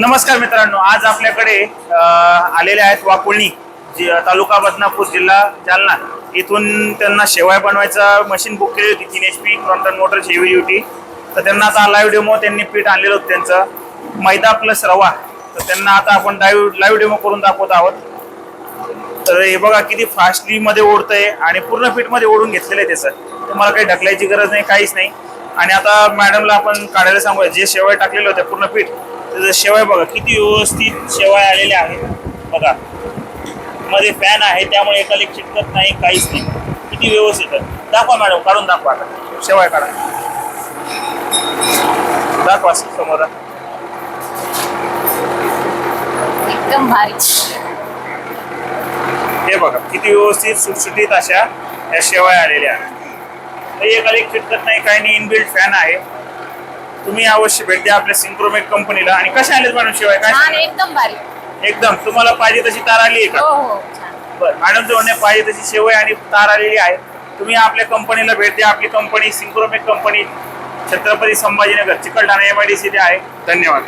नमस्कार मित्रांनो आज आपल्याकडे आलेले आहेत वाकुळणी तालुका बदनापूर जिल्हा जालना. इथून त्यांना शेवाय बनवायचा मशीन बुक केली होती तीन H P Crompton motor heavy duty तर त्यांना आता लाईव्ह डेमो त्यांनी पीठ आणलेलं होतं त्यांचं. मैदा प्लस रवा. तर त्यांना आता आपण लाईव्ह लाईव्ह डेमो करून दाखवत आहोत. तर हे बघा किती फास्टली मध्ये ओढतंय आणि पूर्ण पीठमध्ये ओढून घेतलेलं आहे त्याचं तुम्हाला काही ढकलायची गरज नाही काहीच नाही. आणि आता मॅडमला आपण काढायला सांगूया जे शेवय टाकलेले होते पूर्ण पीठ त्याचं शेवय बघा किती व्यवस्थित शेवय आलेले आहेत बघा. मध्ये फॅन आहे त्यामुळे एकाला एक चिटकत नाही काहीच नाही. किती व्यवस्थित आहे. दाखवा मॅडम काढून दाखवा आता. शेवय काढा. दाखवा समोर. एकदम भारी. हे बघा किती व्यवस्थित सुटसुटीत अशा या शेवया आलेल्या आहेत. एक चिटकत नाही काही नाही इनबिल्ट फॅन आहे. तुम्ही अवश्य भेट द्या आपल्या सिंक्रोमेट कंपनीला आणि कशा आलेत मॅडम शिवाय? काय? एकदम भारी. एकदम. तुम्हाला पाहिजे तशी तार आली आहे हो का? हो छान. बरं. मॅडम म्हणणे पाहिजे तशी शेवय आणि तार आलेली आहे. तुम्ही आपल्या कंपनीला भेट द्या. आपली company Synchromate company Chhatrapati Sambhajinagar Chikalthana M I D C आहे. धन्यवाद.